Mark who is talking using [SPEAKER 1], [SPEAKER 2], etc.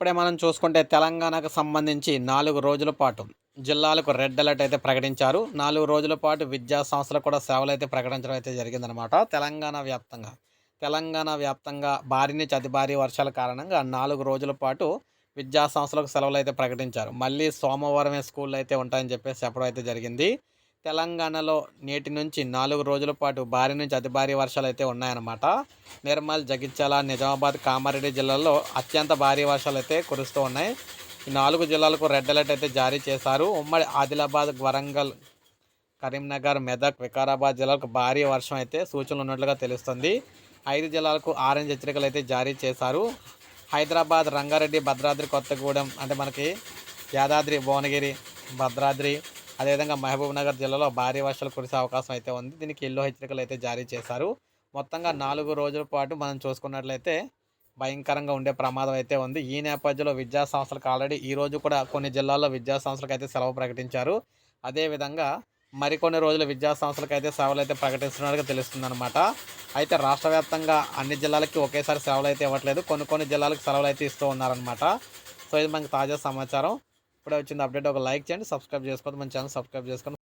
[SPEAKER 1] ఇప్పుడే మనం చూసుకుంటే తెలంగాణకు సంబంధించి నాలుగు రోజుల పాటు జిల్లాలకు రెడ్ అలర్ట్ అయితే ప్రకటించారు. నాలుగు రోజుల పాటు విద్యా సంస్థలకు కూడా సేవలు అయితే ప్రకటించడం అయితే జరిగిందనమాట తెలంగాణ వ్యాప్తంగా తెలంగాణ వ్యాప్తంగా భారీ నుంచి అతి భారీ వర్షాల కారణంగా నాలుగు రోజుల పాటు విద్యా సంస్థలకు సెలవులు అయితే ప్రకటించారు. మళ్ళీ సోమవారమే స్కూళ్ళు అయితే ఉంటాయని చెప్పేసి చెప్పడం అయితే జరిగింది. తెలంగాణలో నేటి నుంచి నాలుగు రోజుల పాటు భారీ నుంచి అతి భారీ వర్షాలు అయితే ఉన్నాయన్నమాట. నిర్మల్ జగిత్యాల నిజామాబాద్ కామారెడ్డి జిల్లాల్లో అత్యంత భారీ వర్షాలు అయితే కురుస్తూ ఉన్నాయి. ఈ నాలుగు జిల్లాలకు రెడ్ అలర్ట్ అయితే జారీ చేశారు. ఉమ్మడి ఆదిలాబాద్ వరంగల్ కరీంనగర్ మెదక్ వికారాబాద్ జిల్లాలకు భారీ వర్షం అయితే సూచనలు ఉన్నట్లుగా తెలుస్తుంది. ఐదు జిల్లాలకు ఆరెంజ్ హెచ్చరికలు అయితే జారీ చేశారు. హైదరాబాద్ రంగారెడ్డి భద్రాద్రి కొత్తగూడెం అంటే మనకి యాదాద్రి భువనగిరి భద్రాద్రి అదేవిధంగా మహబూబ్ నగర్ జిల్లాలో భారీ వర్షాలు కురిసే అవకాశం అయితే ఉంది. దీనికి ఎల్లో హెచ్చరికలు అయితే జారీ చేశారు. మొత్తంగా నాలుగు రోజుల పాటు మనం చూసుకున్నట్లయితే భయంకరంగా ఉండే ప్రమాదం అయితే ఉంది. ఈ నేపథ్యంలో విద్యా సంస్థలకు ఆల్రెడీ ఈ రోజు కూడా కొన్ని జిల్లాల్లో విద్యా సంస్థలకు అయితే సెలవు ప్రకటించారు. అదేవిధంగా మరికొన్ని రోజులు విద్యా సంస్థలకు అయితే సెలవులు అయితే ప్రకటిస్తున్నట్టుగా తెలుస్తుంది అనమాట అయితే రాష్ట్ర వ్యాప్తంగా అన్ని జిల్లాలకి ఒకేసారి సెలవులు అయితే ఇవ్వట్లేదు. కొన్ని కొన్ని జిల్లాలకు సెలవులు అయితే ఇస్తూ ఉన్నారనమాట సో ఇది మనకి తాజా సమాచారం. ఇప్పుడే వచ్చింది అప్డేట్. ఒక లైక్ చేయండి సబ్స్క్రైబ్ చేసుకోండి మన ఛానల్ సబ్స్క్రైబ్ చేసుకోండి.